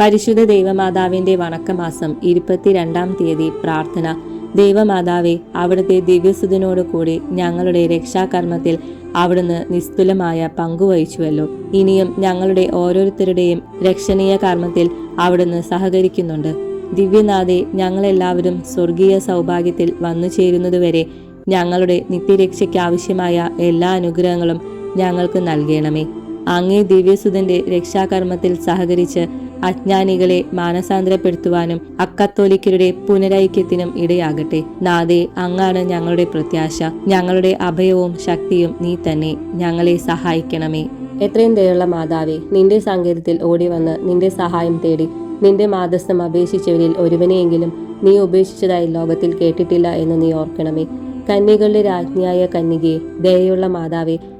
പരിശുദ്ധ ദൈവമാതാവിന്റെ വണക്കമാസം ഇരുപത്തിരണ്ടാം തീയതി പ്രാർത്ഥന. ദൈവമാതാവെ അവിടുത്തെ ദിവ്യസുതനോട് കൂടി ഞങ്ങളുടെ രക്ഷാകർമ്മത്തിൽ അവിടുന്ന് നിസ്തുലമായ പങ്കുവഹിച്ചുവല്ലോ ഇനിയും ഞങ്ങളുടെ ഓരോരുത്തരുടെയും രക്ഷണീയ കർമ്മത്തിൽ അവിടുന്ന് സഹകരിക്കുന്നുണ്ട്. ദിവ്യനാഥെ ഞങ്ങളെല്ലാവരും സ്വർഗീയ സൗഭാഗ്യത്തിൽ വന്നു ചേരുന്നതുവരെ ഞങ്ങളുടെ നിത്യരക്ഷയ്ക്കാവശ്യമായ എല്ലാ അനുഗ്രഹങ്ങളും ഞങ്ങൾക്ക് നൽകണമേ. അങ്ങേ ദിവ്യസുതന്റെ രക്ഷാകർമ്മത്തിൽ സഹകരിച്ച് അജ്ഞാനികളെ മാനസാന്തരപ്പെടുത്തുവാനും അക്കത്തോലിക്കരുടെ പുനരൈക്യത്തിനും ഇടയാകട്ടെ. നാദേ അങ്ങാണ് ഞങ്ങളുടെ പ്രത്യാശ. ഞങ്ങളുടെ അഭയവും ശക്തിയും നീ തന്നെ. ഞങ്ങളെ സഹായിക്കണമേ. എത്രയും ദയുള്ള മാതാവേ നിന്റെ സങ്കേതത്തിൽ ഓടി വന്ന് നിന്റെ സഹായം തേടി. നിന്റെ മാതസ്ഥം അപേക്ഷിച്ചവരിൽ ഒരുവനെയെങ്കിലും നീ ഉപേക്ഷിച്ചതായി ലോകത്തിൽ കേട്ടിട്ടില്ല എന്ന് നീ ഓർക്കണമേ. കന്യകളുടെ രാജ്ഞിയായ കന്യകയെ ദയയുള്ള മാതാവേ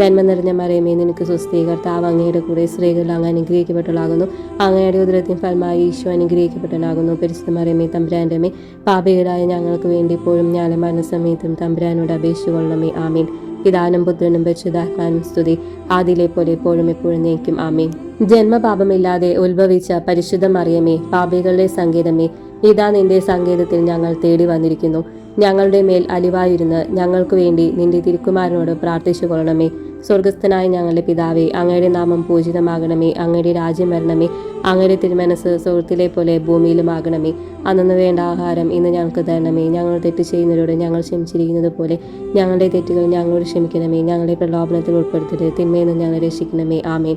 നന്മ നിറഞ്ഞ മറിയമേ നിനക്ക് സ്വസ്ഥീകർത്താവ് അങ്ങയുടെ കൂടെ സ്ത്രീകൾ അങ്ങ് അനുഗ്രഹിക്കപ്പെട്ടവളാകുന്നു. അങ്ങയുടെ ഉദരത്തിൻ ഫലമായി ഈശോ അനുഗ്രഹിക്കപ്പെട്ടവനാകുന്നു. പരിശുദ്ധ മറിയമേ തമ്പുരാന്റെ പാപികളായ ഞങ്ങൾക്ക് വേണ്ടി ഇപ്പോഴും ഞാൻ മനസ്സമയത്തും തമ്പുരാനോട് അപേക്ഷിച്ചുകൊള്ളണമേ ആമീൻ. പിതാനും പുത്രനും പരിശുദ്ധാത്മാനും സ്തുതി. ആദിലെ പോലെ എപ്പോഴും എപ്പോഴും നീക്കും ആമീൻ. ജന്മപാപമില്ലാതെ ഉത്ഭവിച്ച പരിശുദ്ധ മറിയമേ പാപികളുടെ സംഗീതമേ ഇതാ നിന്റെ സങ്കേതത്തിൽ ഞങ്ങൾ തേടി വന്നിരിക്കുന്നു. ഞങ്ങളുടെ മേൽ അലിവായിരുന്ന് ഞങ്ങൾക്ക് വേണ്ടി നിന്റെ തിരുക്കുമാരനോട് പ്രാർത്ഥിച്ചു കൊള്ളണമേ സ്വർഗസ്ഥനായ ഞങ്ങളുടെ പിതാവേ അങ്ങയുടെ നാമം പൂജിതമാകണമേ അങ്ങയുടെ രാജ്യം വരണമേ അങ്ങയുടെ തിരുമനസ് സുഹൃത്തിലെ പോലെ ഭൂമിയിലുമാകണമേ. അന്നു വേണ്ട ആഹാരം ഇന്ന് ഞങ്ങൾക്ക് തരണമേ. ഞങ്ങൾ തെറ്റ് ചെയ്യുന്നവരോട് ഞങ്ങൾ ക്ഷമിച്ചിരിക്കുന്നത് പോലെ ഞങ്ങളുടെ തെറ്റുകൾ ഞങ്ങളോട് ക്ഷമിക്കണമേ. ഞങ്ങളുടെ പ്രലോഭനത്തിൽ ഉൾപ്പെടുത്തരുത്. തിന്മയെന്ന് ഞങ്ങളെ രക്ഷിക്കണമേ. ആമേൻ.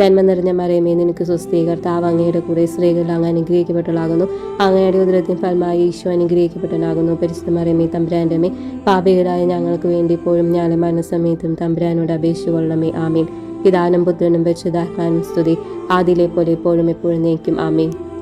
നന്മ നിറഞ്ഞ മറിയമേ നിനക്ക് സ്വസ്ഥീകർത്താവ് അങ്ങയുടെ കൂടെ സ്ത്രീകൾ അങ്ങ് അനുഗ്രഹിക്കപ്പെട്ടതാകുന്നു അങ്ങയുടെ ഉദരത്തിൻ ഫലമായി ഈശോ അനുഗ്രഹിക്കപ്പെട്ടനാകുന്നു പരിശുദ്ധ മറിയമേ തമ്പുരാന്റെ മേ പാപികളായ ഞങ്ങൾക്ക് വേണ്ടി ഇപ്പോഴും ഞാനും മരണസമയത്തും തമ്പുരാനോട് അപേക്ഷിച്ചുകൊള്ളണമേ ആമീൻ. പിതാനും പുത്രനും പരിശുദ്ധാത്മാനും സ്തുതി. ആദിലെ പോലെ എപ്പോഴും എപ്പോഴും നീക്കും ആമീൻ.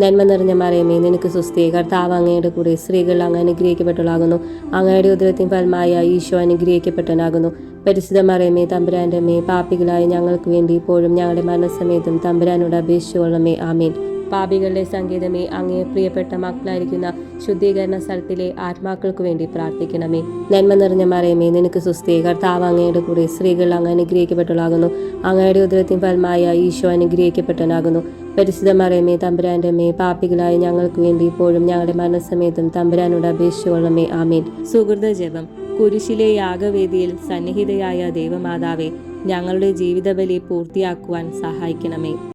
നന്മ നിറഞ്ഞ മറിയമേ നിനക്ക് സുസ്ഥി കർത്താവ് അങ്ങയുടെ കൂടെ സ്ത്രീകൾ അങ്ങ് അനുഗ്രഹിക്കപ്പെട്ടവളാകുന്നു. അങ്ങയുടെ ഉദരത്തിൻ ഫലമായ ഈശോ അനുഗ്രഹിക്കപ്പെട്ടനാകുന്നു പരിശുദ്ധ മറിയമേ തമ്പുരാന്റെ മേ പാപ്പികളായ ഞങ്ങൾക്ക് വേണ്ടി ഇപ്പോഴും ഞങ്ങളുടെ മരണസമയത്തും തമ്പുരാനോട് അപേക്ഷിച്ചുകൊള്ളമേ ആമീൻ. പാപികളുടെ സംഗീതമേ അങ്ങേ പ്രിയപ്പെട്ട മക്കളായിരിക്കുന്ന ശുദ്ധീകരണ സ്ഥലത്തിലെ ആത്മാക്കൾക്ക് വേണ്ടി പ്രാർത്ഥിക്കണമേ. നന്മ നിറഞ്ഞ മറയമേ നിനക്ക് സുസ്ഥി കർത്താവ് അങ്ങയുടെ കൂടെ സ്ത്രീകൾ അങ്ങ് അനുഗ്രഹിക്കപ്പെട്ടവളാകുന്നു. അങ്ങയുടെ ഉദരത്തിൻ ഫലമായ ഈശോ അനുഗ്രഹിക്കപ്പെട്ടനാകുന്നു പരിശുദ്ധ മറയമേ തമ്പുരാന്റെ മേ പാപികളായ ഞങ്ങൾക്ക് വേണ്ടി ഇപ്പോഴും ഞങ്ങളുടെ മരണസമയത്തും തമ്പുരാനോട് അപേക്ഷിച്ചുകൊള്ളമേ ആമീൻ. സുഹൃത ജപം. കുരിശിലെ യാഗവേദിയിൽ സന്നിഹിതയായ ദേവമാതാവെ ഞങ്ങളുടെ ജീവിതബലി പൂർത്തിയാക്കുവാൻ സഹായിക്കണമേ.